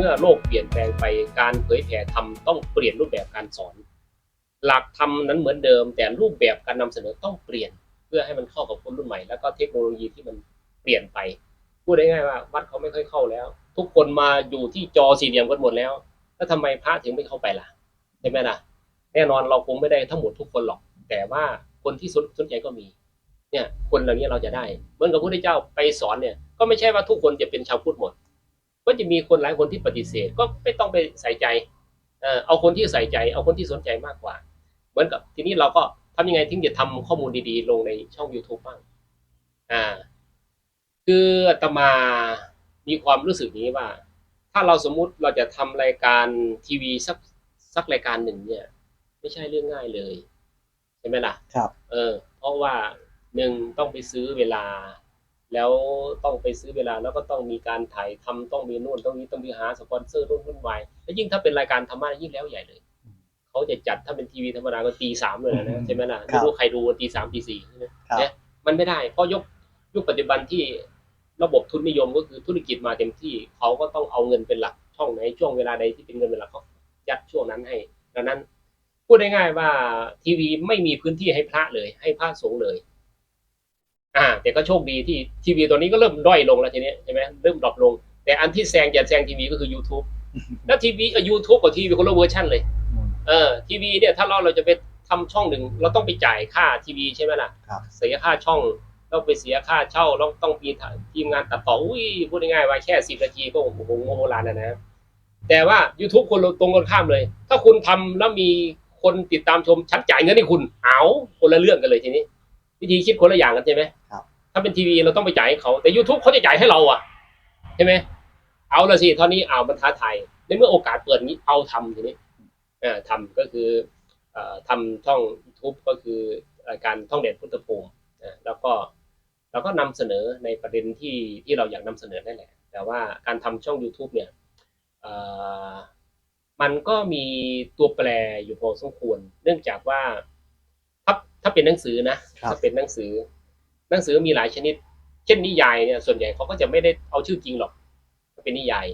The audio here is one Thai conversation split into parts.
มื่อโลกเปลี่ยนแปลงไปการเผยแผ่ธรรมต้องเปลี่ยนรูปแบบการสอน หลักธรรมนั้นเหมือนเดิม แต่รูปแบบการนำเสนอต้องเปลี่ยน เพื่อให้มันเข้ากับคนรุ่นใหม่ แล้วก็เทคโนโลยีที่มันเปลี่ยนไป พูดได้ง่ายว่าวัดเขาไม่ค่อยเข้าแล้ว ทุกคนมาอยู่ที่จอสี่เหลี่ยมกันหมดแล้วแล้วทำไมพระถึงไม่เข้าไปล่ะใช่ไหมล่ะ แน่นอนเราคงไม่ได้ทั้งหมดทุกคนหรอก แต่ว่าคนที่สนสนใจก็มีเนี่ยคนเหล่านี้เราจะได้ เหมือนกับพระพุทธเจ้าไปสอนเนี่ยก็ไม่ใช่ว่าทุกคนจะเป็นชาวพุทธหมด ก็จะมีคนหลายคนที่ปฏิเสธก็ไม่ต้องไปใส่ใจเออเอาคนที่ใส่ใจ เอาคนที่สนใจมากกว่า เหมือนกับทีนี้เราก็ทำยังไงถึงจะทำข้อมูลดีๆ ลงในช่อง YouTube บ้างอ่าคืออาตมามีความรู้สึกนี้ว่า ถ้าเราสมมุติเราจะทำรายการทีวีสักสักรายการหนึ่งเนี่ย ไม่ใช่เรื่องง่ายเลยใช่ไหมล่ะครับ เออ เพราะว่าหนึ่งต้องไปซื้อเวลา แล้วต้องไปซื้อเวลาแล้วก็ต้องมีการถ่ายทำต้องมีนู่นต้องมีต้องมีหาสปอนเซอร์นู่นวุ่นวายแล้วยิ่งถ้าเป็นรายการธรรมะยิ่งแล้วใหญ่เลยเขาจะจัดถ้าเป็นทีวีธรรมดาก็ตีสามเลยอืนะมใช่ไหมล่ะครัไม่บรู้ใครดูตีสามตีสี่ใช่ไหมครับเนี่ยมันไม่ได้เพราะยกยุคปัจจุบันที่ระบบทุนนิยมก็คือธุรกิจมาเต็มที่เขาก็ต้องเอาเงินเป็นหลักช่องไหนช่วงเวลาใดที่เป็นเงินเป็นหลักเขายัดช่วงนั้นให้ดังนั้น พูดง่ายๆว่าทีวีไม่มีพื้นที่ให้พระเลย ให้พระสงฆ์เลย อ่าแต่ก็โชคดีที่ทีวีตัวนี้ก็เริ่มด้อยลงแล้วทีนี้ใช่ไหมเริ่มดรอปลง แต่อันที่แซงอย่าแซงทีวีก็คือ YouTube แล้วทีวีกับยูทูบกับทีวีคนละเวอร์ชันเลยอืมเออทีวีเนี่ยถ้าเราเราจะไปทำช่องหนึ่งเราต้องไปจ่ายค่าทีวีใช่ไหมล่ะครับเสียค่าช่องต้องไปเสียค่าเช่าแล้วต้องมีทีมงานตัดต่ออุ้ยพูดง่ายๆว่าแค่สิบนาทีก็โอ้โหโบราณนะนะแต่ว่า YouTube คนตรงกันข้ามเลย ถ้าคุณทำแล้วมีคนติดตามชมฉันจ่ายเงินให้คุณเอาคนละเรื่องกันเลยทีนี้ วิธีคิดคนละอย่างกันใช่ไหมครับถ้าเป็นทีวีเราต้องไปจ่ายให้เขา แต่ YouTube เขาจะจ่ายให้เราอะใช่ไหมเอาละสิตอนนี้เอามันท้าทายในเมื่อโอกาสเปิดนี้เอาทำทีนี้เอ่าทำก็คือเอ่อทำช่อง YouTube ก็คือรายการท่องเด็ดพุทธภูมินะแล้วก็เราก็นำเสนอในประเด็นที่ที่เราอยากนำเสนอนั่นแหละ แต่ว่าการทำช่อง YouTube เนี่ยเอ่อมันก็มีตัวแปรอยู่พอสมควร เนื่องจากว่า ถ้าถ้าเป็นหนังสือนะครับ ถ้าเป็นหนังสือ หนังสือมีหลายชนิด เช่นนิยายเนี่ย ส่วนใหญ่เขาก็จะไม่ได้เอาชื่อจริงหรอกถ้าเป็นนิยาย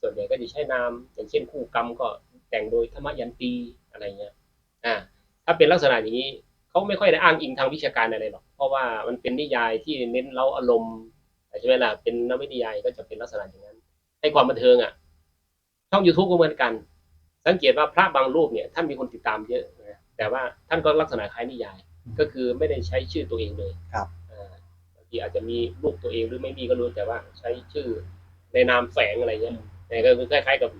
ส่วนใหญ่ก็จะใช้นามอย่างเช่นคู่กรรมก็แต่งโดยธรรมยันตีอะไรเงี้ยอ่าถ้าเป็นลักษณะอย่างนี้เขาไม่ค่อยได้อ้างอิงทางวิชาการอะไรหรอกเพราะว่ามันเป็นนิยายที่เน้นเล้าอารมณ์ใช่ไหมล่ะเป็นนวนิยายก็จะเป็นลักษณะอย่างนั้นให้ความบันเทิงอะช่อง YouTube ก็เหมือนกัน สังเกตว่าพระบางรูปเนี่ยท่านมีคนติดตามเยอะนะ แต่ว่าท่านก็ลักษณะคล้ายนิยาย ก็คือไม่ได้ใช้ชื่อตัวเองเลยครับอ่าบางทีอาจจะมีรูปตัวเองหรือไม่มีก็รู้แต่ว่าใช้ชื่อในนามแฝงอะไรเงี้ยแต่ก็คือคล้ายๆกับ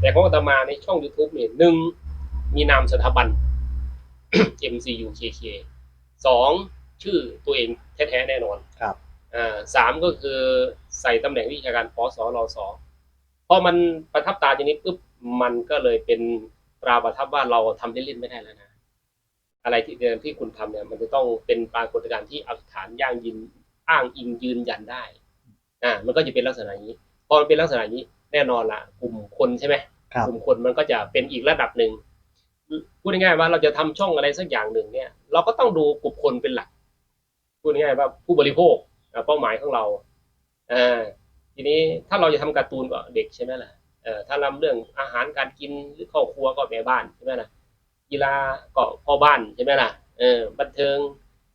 แต่ของอาตมาในช่อง YouTube เนี่ยหนึ่งมีนามสถาบัน MCU KK สองชื่อตัวเองแท้ๆแน่นอนครับอ่าสามก็คือใส่ตำแหน่งวิชาการปสรสพอมันประทับตาทีนี้ปุ๊บมันก็เลยเป็นตราประทับว่าเราทำเล่นๆไม่ได้แล้วนะ อะไรที่เดิมที่คุณทำเนี่ย มันจะต้องเป็นปรากฏการณ์ที่เอาฐานย่างยินอ้างอิงยืนยันได้อ่ามันก็จะเป็นลักษณะอย่างนี้พอมันเป็นลักษณะอย่างนี้แน่นอนละกลุ่มคนใช่ไหมครับกลุ่มคนมันก็จะเป็นอีกระดับหนึ่งพูดง่ายๆว่าเราจะทำช่องอะไรสักอย่างหนึ่งเนี่ย เราก็ต้องดูกลุ่มคนเป็นหลักพูดง่ายๆว่าผู้บริโภคอ่าเป้าหมายของเราอ่าทีนี้ถ้าเราจะทำการ์ตูนก็เด็กใช่ไหมล่ะเออถ้าเราเรื่องอาหารการกินหรือครอบครัวก็แม่บ้านใช่ไหมล่ะ กีฬาก็พ่อบ้านใช่ไหมล่ะเออบันเทิง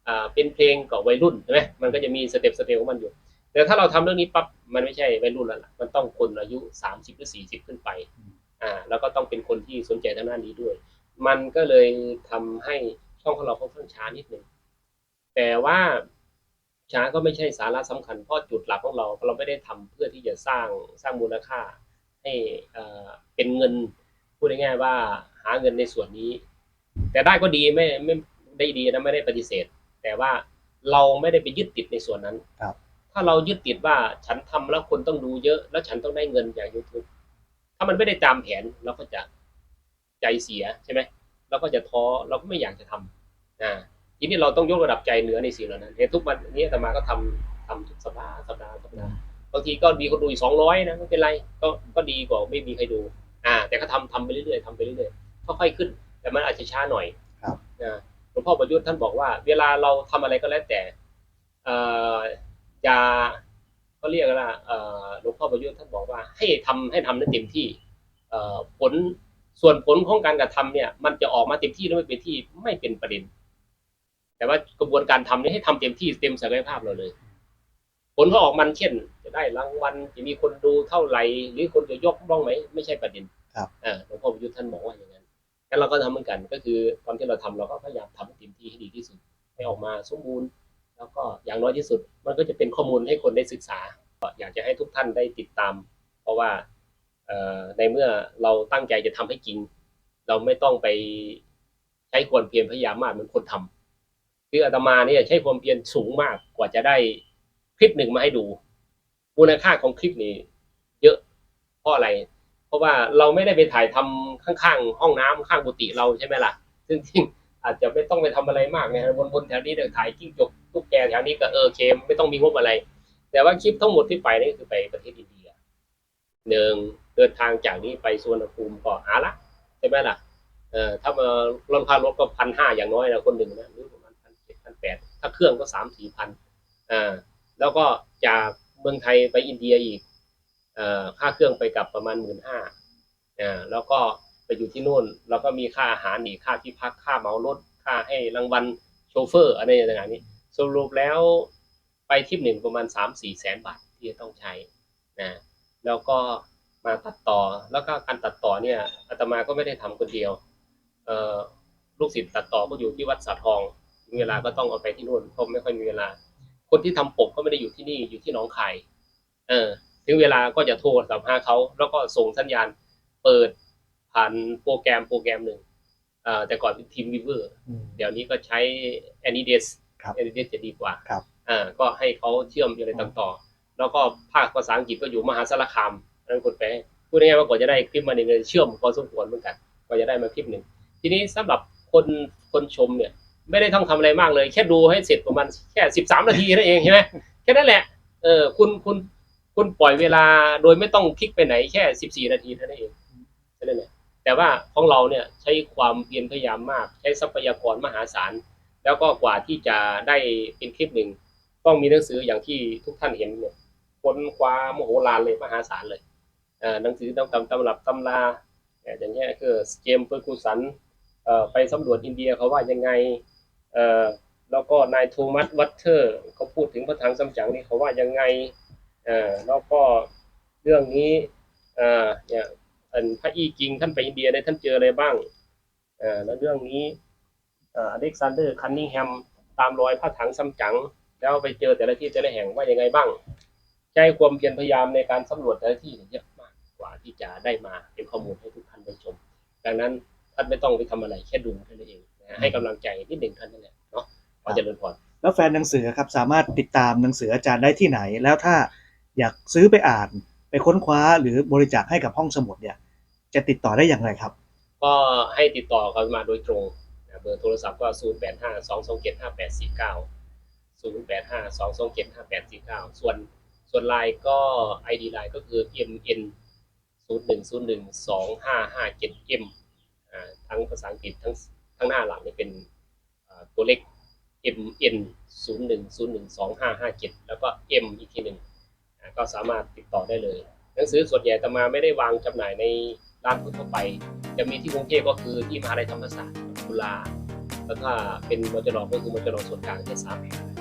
อ่าเป็นเพลงก็วัยรุ่นใช่ไหมมันก็จะมีสเต็ปสเต็ปของมันอยู่ แต่ถ้าเราทำเรื่องนี้ปั๊บมันไม่ใช่วัยรุ่นแล้วล่ะมันต้องคนอายุสามสิบหรือสี่สิบขึ้นไปอ่าแล้วก็ต้องเป็นคนที่สนใจทางด้านนี้ด้วย มันก็เลยทำให้ช่องของเราค่อนข้างช้านิดนึงแต่ว่าช้าก็ไม่ใช่สาระสำคัญเพราะจุดหลักของเราเราไม่ได้ทำเพื่อที่จะสร้างสร้างมูลค่าให้อ่อเป็นเงินพูดง่ายๆว่าหาเงินในส่วนนี้ แต่ได้ก็ดีไม่ไม่ได้ดีนะไม่ได้ปฏิเสธ แต่ว่าเราไม่ได้ไปยึดติดในส่วนนั้นครับ ถ้าเรายึดติดว่าฉันทำแล้วคนต้องดูเยอะ แล้วฉันต้องได้เงินจาก YouTube ถ้ามันไม่ได้ตามแผนเราก็จะใจเสียใช่ไหมเราก็จะท้อเราก็ไม่อยากจะทำอ่าทีนี้เราต้องยกระดับใจเหนือในสิ่งเหล่านั้นเห็นทุกวันนี้แต่มาก็ทำทำทุกสัปดาห์สัปดาห์สัปดาห์บางทีก็มีคนดูอีกสองร้อยนะไม่เป็นไรก็ก็ดีกว่าไม่มีใครดู อ่า แต่ก็ทำทำไปเรื่อยๆทำไปเรื่อยๆค่อยๆขึ้น แต่มันอาจจะช้าหน่อยครับอ่าหลวงพ่อประยุทธ์ท่านบอกว่า เวลาเราทำอะไรก็แล้วแต่เอ่ออย่าเขาเรียกว่าเอ่อหลวงพ่อประยุทธ์ท่านบอกว่า ให้ทำให้ทำได้เต็มที่เอ่อผลส่วนผลของการกระทำเนี่ย มันจะออกมาเต็มที่หรือไม่เป็นที่ไม่เป็นประเด็น แต่ว่ากระบวนการทำเนี่ยให้ทำเต็มที่เต็มศักยภาพเราเลย ผลเขาออกมันเช่น จะได้รางวัลจะมีคนดูเท่าไหร่หรือคนจะยกบ้องไหมไม่ใช่ประเด็นครับเออหลวงพ่อประยุทธ์ท่านบอกว่าอย่างนั้น งั้นเราก็ทำเหมือนกัน ก็คือตอนที่เราทำเราก็พยายามทำให้เต็มที่ให้ดีที่สุด ให้ออกมาสมบูรณ์ แล้วก็อย่างน้อยที่สุด มันก็จะเป็นข้อมูลให้คนได้ศึกษาก็อยากจะให้ทุกท่านได้ติดตาม เพราะว่าในเมื่อเราตั้งใจจะทำให้จริง เราไม่ต้องไปใช้ความเพียรพยายามมากเหมือนคนทำคืออาตมาเนี่ยใช้ความเพียรสูงมากกว่าจะได้คลิปหนึ่งมาให้ดูมูลค่าของคลิปนี้ เยอะเพราะอะไร ราะว่าเราไม่ได้ไปถ่ายทำข้างๆ ห้องน้ำข้างกุฏิเราใช่ไหมล่ะซึ่งจริงอาจจะไม่ต้องไปทำอะไรมากนะวนๆแถวนี้เดี๋ยวถ่ายจิ้งจกตุ๊กแกแถวนี้ก็เออเคไม่ต้องมีงบอะไร แต่ว่าคลิปทั้งหมดที่ไปนี่คือไปประเทศอินเดียหนึ่งเดินทางจากนี้ไปสุวรรณภูมิก็อาละใช่ไหมล่ะเออถ้ามาลดค่ารถก็พันห้าอย่างน้อยนะคนหนึ่งนะหรือประมาณพันเจ็ดพันแปดถ้าเครื่องก็สามสี่พันอ่าแล้วก็จากเมืองไทยไปอินเดียอีก ค่าเครื่องไปกลับประมาณหมื่นห้าแล้วก็ไปอยู่ที่นู่นเราก็มีค่าอาหารอีกค่าที่พักค่าเหมารถค่าให้รางวัลโชเฟอร์อะไรต่างๆนี้สรุปแล้วไปทริปหนึ่งประมาณสามสี่แสนบาทที่จะต้องใช้นะแล้วก็มาตัดต่อแล้วก็การตัดต่อเนี่ยอาตมาก็ไม่ได้ทำคนเดียวลูกศิษย์ตัดต่อก็อยู่ที่วัดสาทองมีเวลาก็ต้องเอาไปที่นู่นเพราะไม่ค่อยมีเวลา คนที่ทำปกก็ไม่ได้อยู่ที่นี่อยู่ที่หนองคายเออ ถึงเวลาก็จะโทรสัมภาษณ์เขา แล้วก็ส่งสัญญาณเปิดผ่านโปรแกรมโปรแกรมหนึ่งเอ่อแต่ก่อนเป็นทีมวิเวอร์อืมเดี๋ยวนี้ก็ใช้ Anydesk ครับ Anydesk จะดีกว่าครับอ่าก็ให้เขาเชื่อมอะไรต่อๆแล้วก็ภาคภาษาอังกฤษก็อยู่มหาสารคามนั่นคนแปลพูดง่ายๆว่ากว่าจะได้คลิปมาเนี่ยเชื่อมพอสมควรเหมือนกันกว่าจะได้มาคลิปหนึ่งทีนี้สำหรับคนคนชมเนี่ย ไม่ได้ต้องทำอะไรมากเลย แค่ดูให้เสร็จประมาณแค่สิบสามนาทีนั่นเองใช่ไหมแค่นั้นแหละเออคุณคุณ คุณปล่อยเวลาโดยไม่ต้องคลิกไปไหนแค่สิบสี่นาทีเท่านั้นเองแค่นั้นแหละแต่ว่าของเราเนี่ยใช้ความเพียรพยายามมาก ใช้ทรัพยากรมหาศาล แล้วก็กว่าที่จะได้เป็นคลิปหนึ่ง ต้องมีหนังสืออย่างที่ทุกท่านเห็นเนี่ยค้นคว้ามโหฬารเลยมหาศาลเลยเอ่อหนังสือตำตำตำรับตำราอย่างเงี้ยคือเจมส์เฟอร์กูสันเอ่อไปสำรวจอินเดียเขาว่ายังไงเอ่อแล้วก็นายโทมัสวัตเทอร์เขาพูดถึงพระถังซัมจั๋งนี่เขาว่ายังไง เอ่อแล้วก็เรื่องนี้เอ่อเนี่ยอันพระอีกิงท่านไปอินเดียเนี่ยท่านเจออะไรบ้างเอ่อแล้วเรื่องนี้เอ่ออเล็กซานเดอร์คันนิงแฮมตามรอยพระถังซัมจั๋งแล้วไปเจอแต่ละที่แต่ละแห่งว่ายังไงบ้าง ใช้ความเพียรพยายามในการสำรวจแต่ละที่เนี่ยเยอะมากกว่าที่จะได้มาเป็นข้อมูลให้ทุกท่านได้ชม ดังนั้นท่านไม่ต้องไปทำอะไรแค่ดูเท่านั้นเองนะฮะให้กำลังใจนิดหนึ่งเท่านั้นแหละเนาะขอเจริญพรแล้วแฟนหนังสือครับสามารถติดตามหนังสืออาจารย์ได้ที่ไหน แล้วถ้า อยากซื้อไปอ่านไปค้นคว้าหรือบริจาคให้กับห้องสมุดเนี่ย จะติดต่อได้อย่างไรครับ ก็ให้ติดต่อกันมาโดยตรงเบอร์โทรศัพท์ก็ 0 8 5 2 2 7 5 8 4 9 0 8 5 2 2 7 5 8 4 9 ส่วนส่วนไลน์ก็ ID ไลน์ก็คือ mn 0 1 0 1 2 5 5 7 m อ่าทั้งภาษาอังกฤษทั้งทั้งหน้าหลังเนี่ยเป็นตัวเลข mn 0 1 0 1 2 5 5 7 แล้วก็ m อีกทีหนึ่ง ก็สามารถติดต่อได้เลย หนังสือส่วนใหญ่ตมาไม่ได้วางจำหน่ายในร้านทั่วไป จะมีที่กรุงเทพก็คือที่มหาลัยธรรมศาสตร์จุฬาแล้วก็เป็นมจรก็คือมจรส่วนกลางแค่สามแห่ง